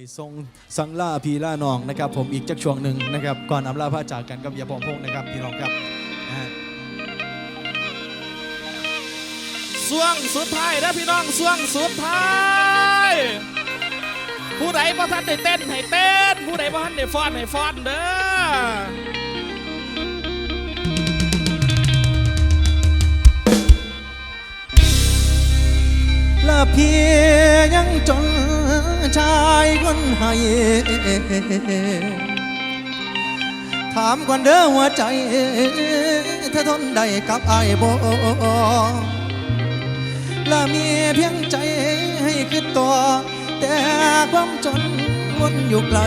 ยทรงสังล่าพีล่านองนะครับ ผมอีกจักช่วงหนึ่งนะครับก่อนอำลาพระจากกันกับยาพองพงษ์นะครับพี่น้องครับนะฮะส่วงสุดท้ายนะพี่น้องส่วงสุดท้าย ผู้ใดบ่ทันได้เต้นให้เต้น ผู้ใดบ่ทันได้ฟ้อนให้ฟ้อนเด้อละเพียยังจน ชายคนให้ถามก่อนเด้อหัวใจเธอทนได้กับไอ้บ่ละมีเพียงใจให้คือตัว แต่ความจนวนอยู่ไกล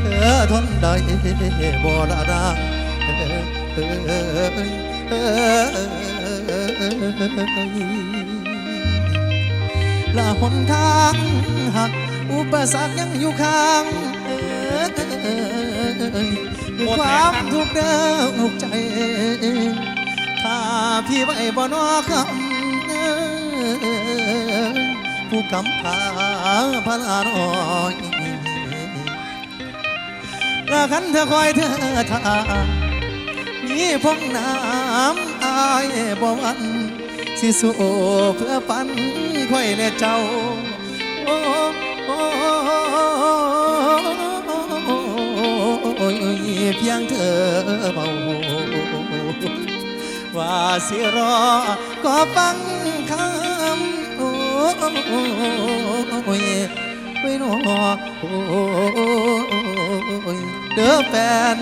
เธอทนได้บ่ละนาละหนทางหัก อุปสรรคยังอยู่ข้างคือความทุกข์เด้ออกใจ ถ้าพี่ไว้บ่นอคำผู้กำพาพลาน้อยละคันเธอคอยเธอทามีพงน้ำอายบ่วันสิสู้เพื่อปันคอยและเจ้า เพียงเธอเบาว่าสิรอก็ฟังคำโอ้ยไม่นอโอ้ยเด้อแฟน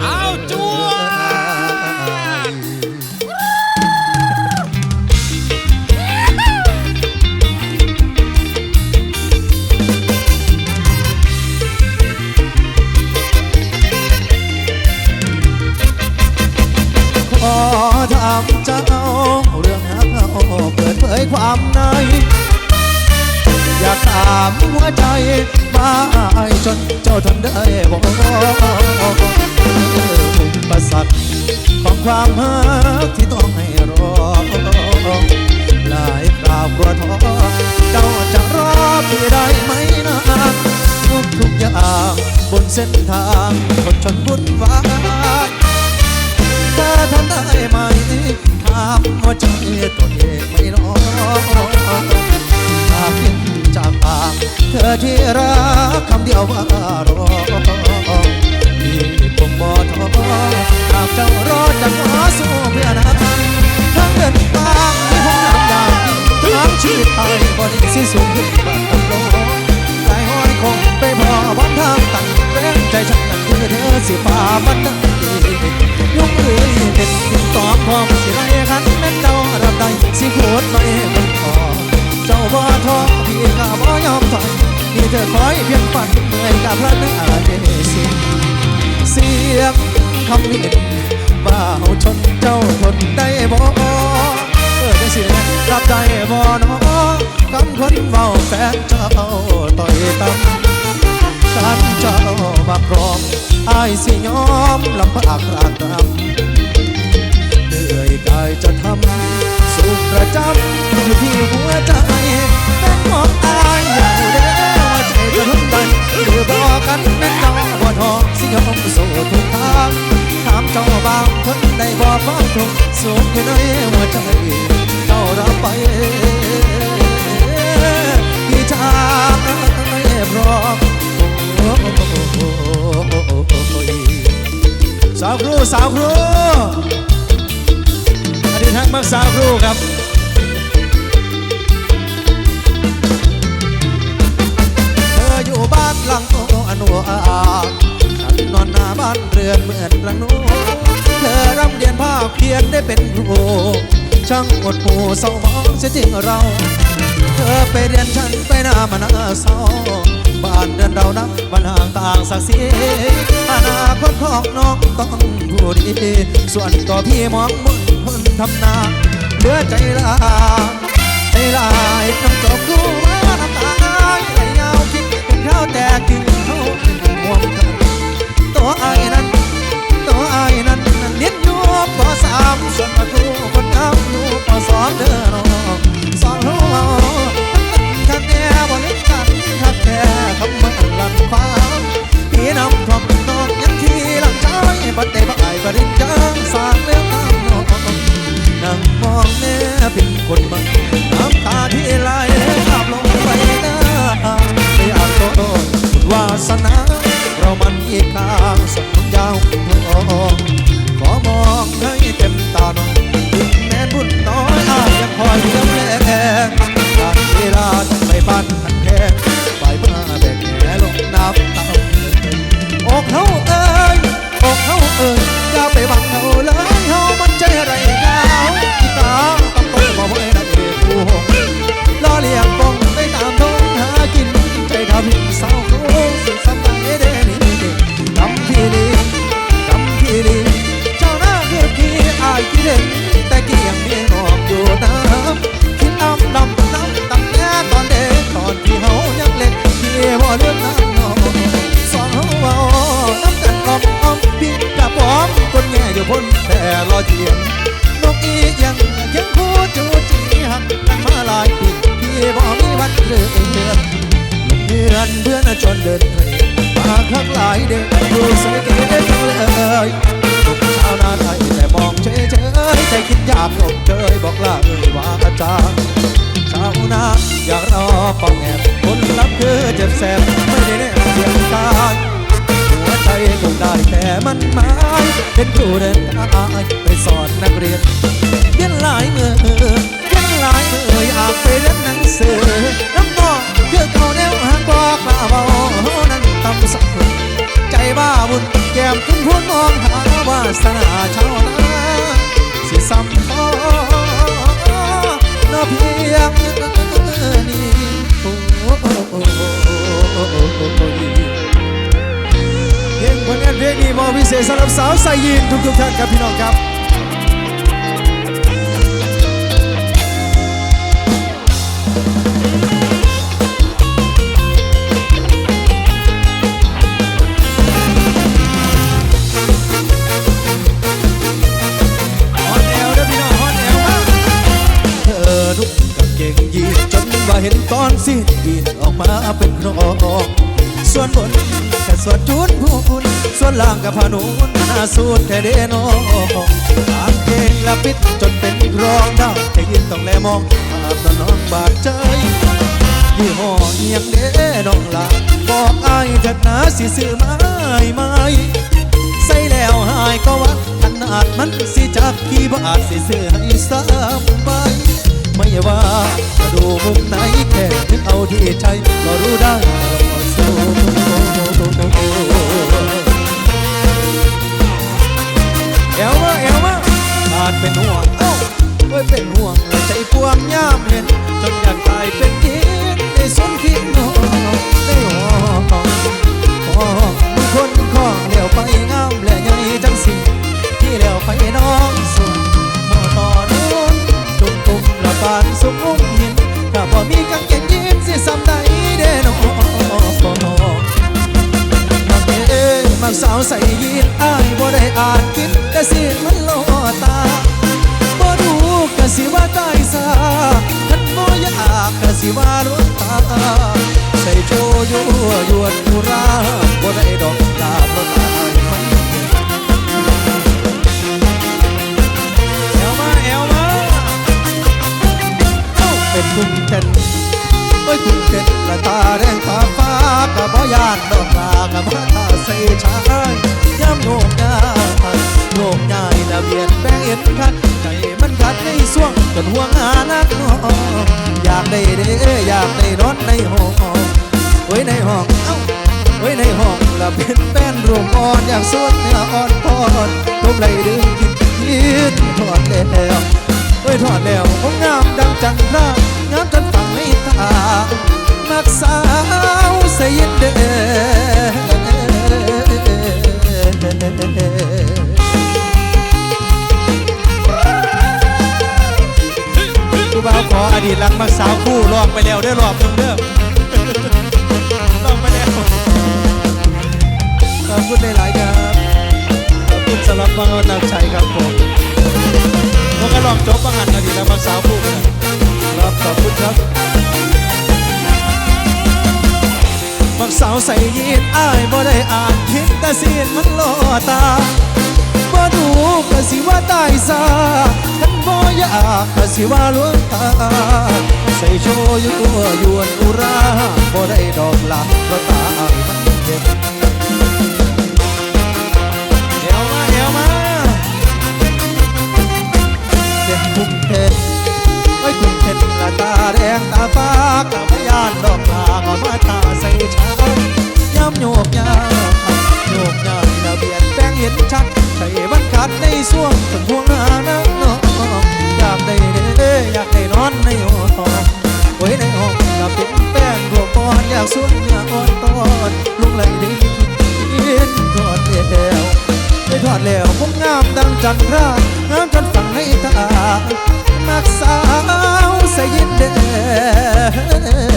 เอาจว อถามเจ้าเรื่องหาเขาเปิดเผยความใน อยากถามหัวใจมาไอจนเจ้าทนได้บอกอุปสรรคของความหักที่ต้องให้รอหลายคราวกลัวท้อเจ้าจะรอพี่ได้ไหมนะทุกทุกอย่างบนเส้นทางคนชนวุ่นวาย ธอทำได้ไหมถามว่าใจตัวเองไม่รอหากเห็นจากปากเธอที่รักคำเดียวว่ารอพี่คงบ่ท้อหากเจ้ารอจะขอสู้เพื่อนั้นทั้งเดินทางมีห้องน้ำยางยิ่งทั้งชีวิตไทยบ่ได้สิสูงขึ้นบาดตำโลใจห้อยคงไปพอวันทางตันแรงใจฉัน เธอสิฝ่ามันได้ยกมือเห็นติดตอมพร้อมสิไรคันแม่นเจ้ารับได้สิโคตรไม่มันพอเจ้าบ่ท้อพี่ก็บ่ยอมถอยมีเธอคอยเพียงฝันเมื่อยกับพระนึกอาเดสิเสียงคำนี้บ่าวชนเจ้าทนได้บ่เออจังสิได้รับได้บ่เน้องคำคนเว้าแฟนเจ้าต่อยต่ำ ฉันเจ้ามาพร้อมอายสิยอมลำพากรากรำเหนื่อยกายจะทำสุขประจำอยู่ที่หัวใจเป็นของอายอย่างเดียวว่าใจจะทนได้หรือบอกกันแม่นเจ้าทองสิยอมสู้ทุกทางถามเจ้าบางคนได้บอกความทุกข์สุขอยู่ในหัวใจ ครูสาวครูอดีตทักมักสาวครูครับเธออยู่บ้านหลังโตอนุอาฉันนอนหน้าบ้านเรือนเหมือนประนูเธอร่ำเรียนภาคเพียนได้เป็นครูช่างอดหูเศร้ามองเสียจริงเรา เธอไปเรียนฉันไปหน้ามันาเศร้า บ้านเรือนเรานับบ้านห่างต่างศักดิ์ศรีอนาคตของน้องต้องผู้ดีส่วนตัวพี่มองมุ่นคนทำนาเหลือใจลาใจลายน้ำจบคู่มาน้ำตาไหลยาวคิดเป็นข้าวแต่กินเขาห่วงกันตัวไอ้นั้น ตัวไอ้นั้นนั้นเลี้ยงอยู่ปสามส่วนมาครูคนงามอยู่ปสองเด้อน้องสองหัว เทียนนกอียังยังพูดจูจีหักกันมาหลายปีพี่บ่มีวันเลือนเดือนเพื่อนเพื่อนจนเดินเทรมาข้างหลายเด็กดูสวยเก๋เลยชาวนาไทยแต่มองเฉยเฉยใจคิดอยากหลบเชยบอกลาเอ่ยว่าอาจารย์ชาวนาอยากรอเป้องแอบผลลัพธ์คือเจ็บแสบไม่ได้แน่เพียงกายหัวใจ คงได้แต่มันหมายเป็นครูเดินทางไปสอนนักเรียนเรียนหลายมือเรียนหลายมืออยากไปเรียนหนังสือน้ำนองคือเก่าแนวหางบอกลาเบานั้นตำสักใจบ้าบุญแก้มขึ้นพูนมองหาวาสนาชาวนาสิซ้ำพอนาเพียง เพลงนี้มอบพิเศษสำหรับสาวใส่ยีนทุกทุกๆท่านครับพี่น้องครับ ส่วนล่างกับผานุนหน้าสูดแต่เดนองกางเกงละปิดจนเป็นรองดาวแต่ยินต้องแลมองภาพตอนน้องบาดใจยี่ห้อเอียงเด้น้องลาบอกอายเถิดนะสิซื้อไม้ไม้ใส่แล้วหายก็ว่าขนาดมันสิจักกี่บาทสิซื้อให้สามใบไม่ว่าจะดูมุมไหนแค่นึกเอาที่ใจก็รู้ได้ว่าสู้ เอวมาเอวมาขาดเป็นห่วงเอ้าเอ้ยเป็นห่วงใจพวงย่ามเห็น จนอยากตายเป็นยินในสนคิดนอนในหัว โอ้ยคุณเด็ดละตาแดงตาฟ้ากับบ่ยานดอกลากับมาตาใส่ชายย้ำโงกง่ายโงกง่ายละเบียดแบงเอ็นคัดใจมันกัดในส่วงจนห่วงานักนองอยากได้เด้อยากได้นอนในห้องโอ้ยในห้องเอ้าโอ้ยในห้องละเป็นแฟนรวมอ่อนอยากสวดเนื้ออ่อนพอนทุบไหลดึงคิดคิดถอดแล้ว ดีตรักมักสาวคู่ลองไปแล้วเด้รอบหนึงเด้อลองไปแล้วขอบคุณหลายๆครับขอบคุณสำหรับมางอนำใจครับผมผมก็ลองจบบางอันอดีตแล้วมาสาวคู่กันครับขอบคุณครับมักสาวใส่ยีนอ้ายบ่ได้อ่านคิดแต่สีนมันโลตา ก็สิว่าตายซาคันบ่อยากก็สิว่าลวงตา ใส่โชอยู่ตัวยวนอุราบ่ได้ดอกละเราะตาอายมันเจ็บเมาเดี๋มาเสียบุงเทไอ้กุงเทพลตาแดงตาฟ้ากาพยานดอกลาก็มาตาใส่ จันทรางามจนฝังให้ตานักสาวใส่ยินเด้อ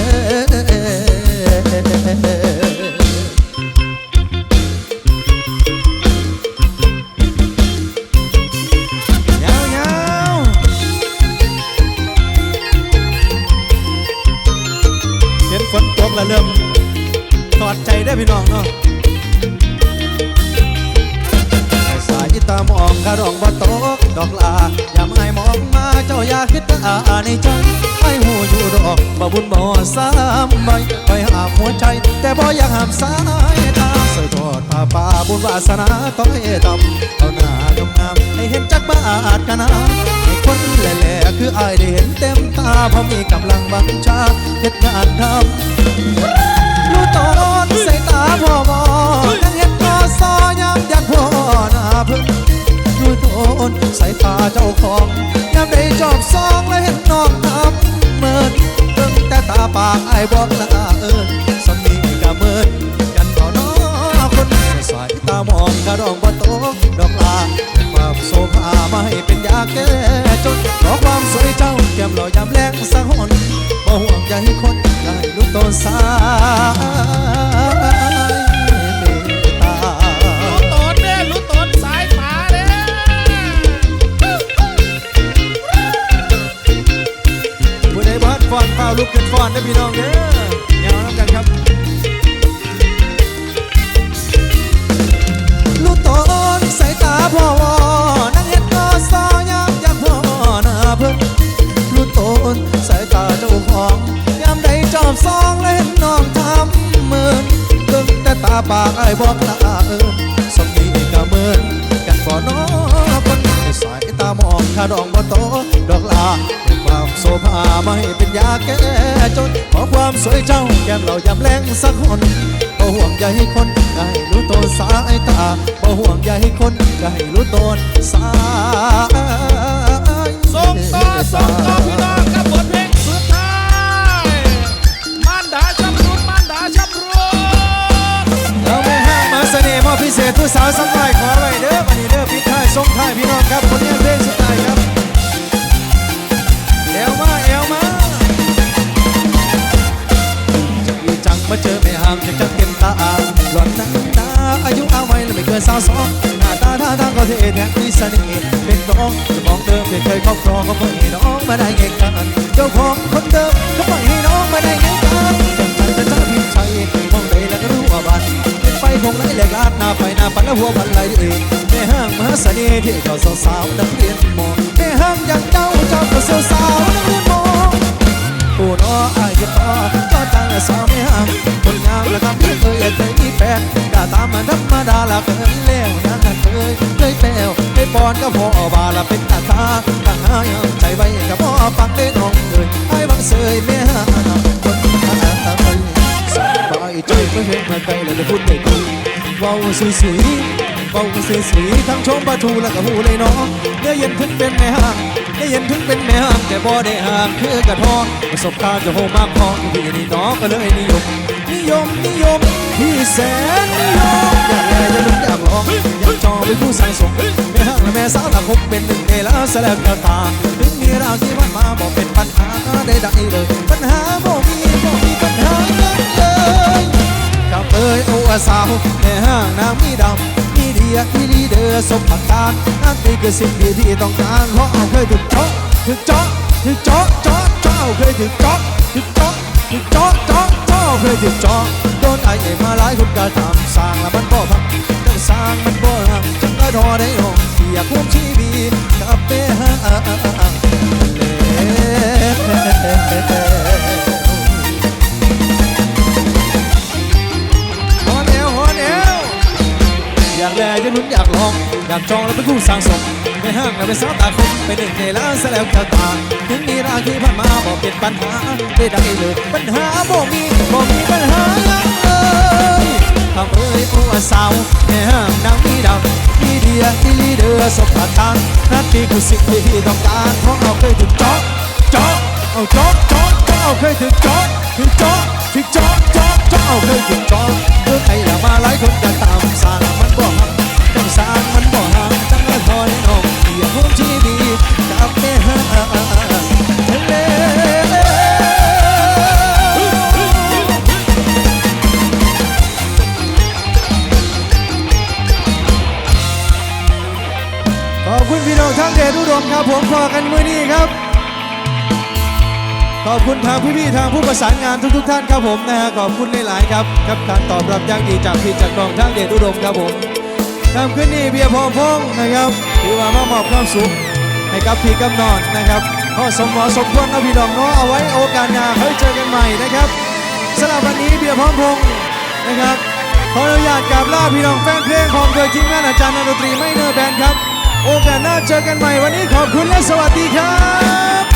ในใจให้หูอยู่ดอกบ่บุญบ่สามใบคอยหามหัวใจ แต่บ่อยากห้ามสายตาใส่ทอดผ้าป่าบุญวาสนาต้องให้ทำเอาหน้างามให้เห็นจักบาดกันนะให้คนแหล่ๆคืออายได้เห็นเต็มตาเพราะมีกำลังบังชาเฮ็ดงานทำรู้ตอนใส่ตาพ่อมอยังเห็นกอซอยามอยากพ่อหน้าพึ่ง นใส่ตาเจ้าของยามได้จอบซองและเห็นน้องทำเมินเพิ่งแต่ตาปากไอ้บอกละเอิญสมีกะเมินกันต่อน้อคนสายตามองกระดองบ่ตกดอกลามาโซภามาให้เป็นยาแก้จนขอความสวยเจ้าแก้มหล่อยามแรงส อบซองและเห็นน้องทำเหมือนเพิ่งแต่ตาปากไอ้บอกละเอิญสมีกะเหมือนกันบ่อน้อคนสายตามองถ้าดองบ่โตดอกลาเป็นความโซภาไม่เป็นยาแก้จนขอความสวยเจ้าแก้มเรายำแรงสักคนบ่ห่วงใยคนได้รู้ตนสายตาบ่ห่วงใยคนได้รู้ตนสายส่งต่อส่งต่อพี่ เศษผู้สาวสักหน่อยขอไว้เด้อวันนี้เด้อปิดท้ายส่งท้ายพี่น้องครับคนนี้เพลงสุดท้ายครับเอวมาเอวมาจะดีจังมาเจอไม่ห่างจะจังเต็มตาหลอนนั้นตาอายุเอาไว้แล้วไม่เกินสาวสองหน้าตาท่าทางก็เท่แท้มีเสน่ห์เป็นน้องจะมองเดิมไม่เคยครอบครองก็ไม่ให้น้องมาได้ไงกันเจ้าของคนเดิมก็ไม่ให้น้องมาได้ไงกันจังใจจะจ้าพิมพ์ชัยมองใดแล้วก็รู้ว่าบันเป็น คงไหลแหลกลาดหน้าไปหน้าปันแล้วหัวบันไหลเองแม่ห้างมหาเสน่ห์ที่เจ้าสาวนักเรียนมองแม่ห้างอย่างเจ้าเจ้าก็สาวๆนักเรียนมองผู้น้ออายยึดต่อก็ตั้งสาวไม่ห่างคนงามและคำที่อเคยเคยมีแฟนกาตามมันธรรมดาละเคยเลี้ยวนั่นเคยเคยแปวเคยปอนก็พอบาละเป็นตาตาตั้งหายังใจไว้กับพ่อฟังได้น้องเลยไอ้บังเสยแม่ห่าง บายใจเมื่เห็นมาไกลแล้วได้พูดได้คุยเว้าสวยสวยเว้าสวยสวยทั้งชมปลาทูแล้วก็หูเลยน้องเนื้อเย็นถึงเป็นแม่ห่างเนื้อเย็นถึงเป็นแม่ห่างแต่บ่ได้ห่างคือกระทองประสบการณ์จะโหมากพอพี่นี่น้องก็เลยนิยมนิยมนิยมพี่แสนนิยมอยากแลอยากลุ้นอยากลองอยากจองเป็นผู้สั่งสมแม่ห้างและแม่สาวตาคบเป็นหนึ่งในล้วแสลงกระตาถึงมีราวที่มันมาบอกเป็นปัญหาได้ได้เลย ปัญหาบ่มีบ่มีปัญหา อ้ยโอ้สาวแม่ห้างนางมีดำมีเดียมีลีเดอร์สมผักการนั่นนี่คือสิ่งที่พี่ต้องการเพราะเอาเคยถึกเจาะถึกเจาะถึกเจาะเจาะเจาะเคยถึกเจาะถึกเจาะถึงเจาะเจาะเจาะเคยถึงเจาะโดนไอ้เอ็มาหลายคนก็ทำสร้างแล้วมันบ่พังจังสร้างมันบ่หังจังก็ทอได้ลงที่อยากควบชีวีกับเป้ฮะฮ ลุ้นอยากลอง อยากจองแล้วเป็นคู่สร้างสมไม่ห้างแล้วเป็นสาวตาคมเป็นหนึ่งในล้านแสลวแก้วตาถึงมีราที่ผ่านมาบอกเป็นปัญหาได้ได้เลยปัญหาบ่มีบ่มีปัญหายังเลยทำเอ้ยโอ้สาวแม่ห้างนางมีดำมีเดียที่ลีเดอร์สมผัสการนั่นคือคือสิ่งที่ต้องการเพราะเราเคยถึงจาะเจาะเอาจาะเจาะเจาะเอาเคยถึงเจาะถึงเจาะถึงเจาะเจาะเอาเคยถึงจ๊อคือใครละมาหลายคนก็ตามสร้าง อบคุณพี่น้องทั้งเดชอุดมครับ ผมพอกันมือนี้ครับ ขอบคุณทางพี่ๆทางผู้ประสานงานทุก ๆ ท่านครับผมนะฮะขอบคุณหลายๆครับครับการตอบรับอย่างดีจากพี่จากน้องทั้งเดชอุดมครับผมทำขึ้นนี่เบียร์พอพงนะครับถือว่ามามอบความสุขให้กับพี่กำนอนนะครับก็สมหมอสมควรนะพี่น้องเนาะเอาไว้โอกาสหน้าเฮ้ยเจอกันใหม่นะครับสำหรับวันนี้เบียร์พร้อมพงนะครับขออนุญาตกราบลาพี่น้องแฟนเพลงของโดยทีมงานอาจารย์นนทรีไม่เนอร์แบนด์ครับ โอกาสหน้าเจอกันใหม่วันนี้ขอบคุณและสวัสดีครับ